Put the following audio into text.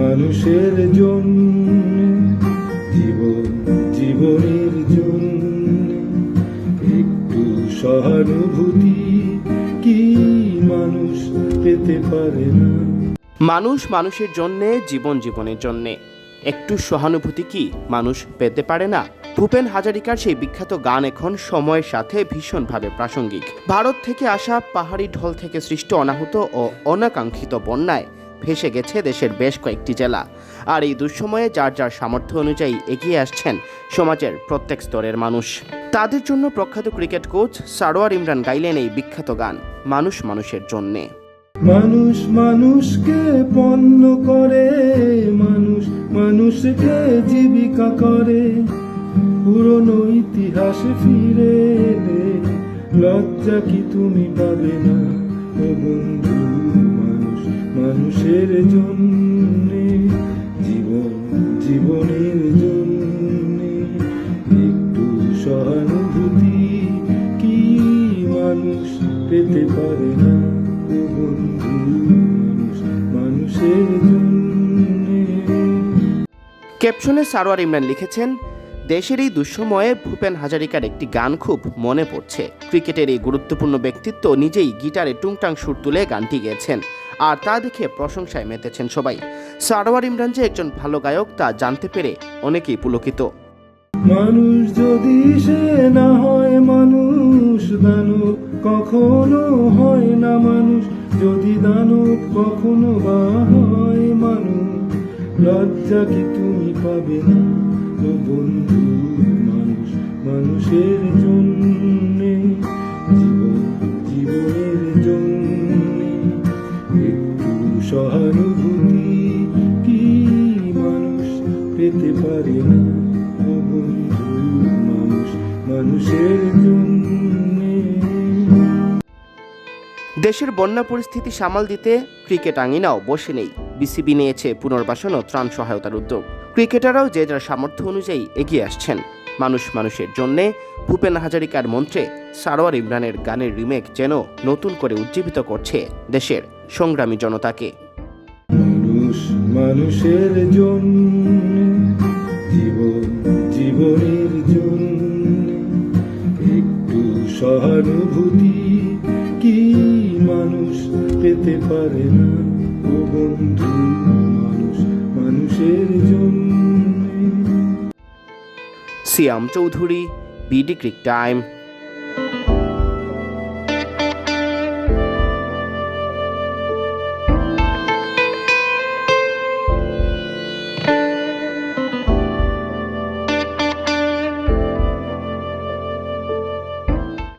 মানুষের জন্য, জীবন জীবনের জন্য। একটু সহানুভূতি কি মানুষ পেতে পারে না? মানুষ মানুষের জন্যে, জীবন জীবনের জন্যে। একটু সহানুভূতি কি মানুষ পেতে পারে না? ভূপেন হাজারিকার সেই বিখ্যাত গান এখন সময়ের সাথে ভীষণভাবে প্রাসঙ্গিক। ভারত থেকে আসা পাহাড়ি ঢল থেকে সৃষ্ট অনাহত ও অনাকাঙ্ক্ষিত বন্যায় ভেসে গেছে দেশের বেশ কয়েকটি জেলা। আর এই দুঃসময়ে যার যার সামর্থ্য অনুযায়ী এগিয়ে আসছেন সমাজের প্রত্যেক স্তরের মানুষ। তাদের জন্য প্রখ্যাত ক্রিকেট কোচ সারোয়ার ইমরান গাইলেন এই বিখ্যাত গান, মানুষ মানুষের জন্যে। মানুষ মানুষকে পণ্য করে, মানুষ মানুষকে জীবিকা করে। পুরনো ইতিহাস ফিরে লজ্জা কি তুমি পাবে না বন্ধু? মানুষের জন্য, জীবন জীবনের জন্য, একটু সহানুভূতি কি মানুষ পেতে পারে না ক্যাপশনে সারোয়ার ইমরান লিখেছেন, দেশের এই দুঃসময়ে ভূপেন হাজারিকার একটি গান খুব মনে পড়ছে। ক্রিকেটের এই গুরুত্বপূর্ণ ব্যক্তিত্ব নিজেই গিটারে টুংটাং সুর তুলে গানটি গেয়েছেন। আর তা দেখে প্রশংসায় মেতেছেন সবাই। সারোয়ার ইমরান যে একজন ভালো গায়ক, তা জানতে পেরে অনেকেই পুলকিত। মানুষ যদি সে না হয়, মানুষ দানব কখনো হয় না মানুষ। যদি দানব কখনো বা হয় মানুষ, লজ্জা কি তুমি পাবে না? বন্ধু মানুষ, মানুষের জন্য সহানুভূতি কি মানুষ পেতে পারে না? মানুষ, মানুষের দেশের বন্যা পরিস্থিতি সামাল দিতে ক্রিকেট আঙিনাও বসে নেই। বিসিবি নিয়েছে পুনর্বাসন ও ত্রাণ সহায়তার উদ্যোগ। ক্রিকেটাররাও যে যার সামর্থ্য অনুযায়ী এগিয়ে আসছেন। মানুষ মানুষের জন্যে ভূপেন হাজারিকার মন্ত্রে সারোয়ার ইমরানের গানের রিমেক যেন নতুন করে উজ্জীবিত করছে দেশের সংগ্রামী জনতাকে। মানুষ মানুষের জন্য জীবন জীবনের জন্য একটু সহানুভূতি কি মানুষ পেতে পারে না? ও বন্ধু মানুষ মানুষের জন্য। Siam Chowdhury BD cric time.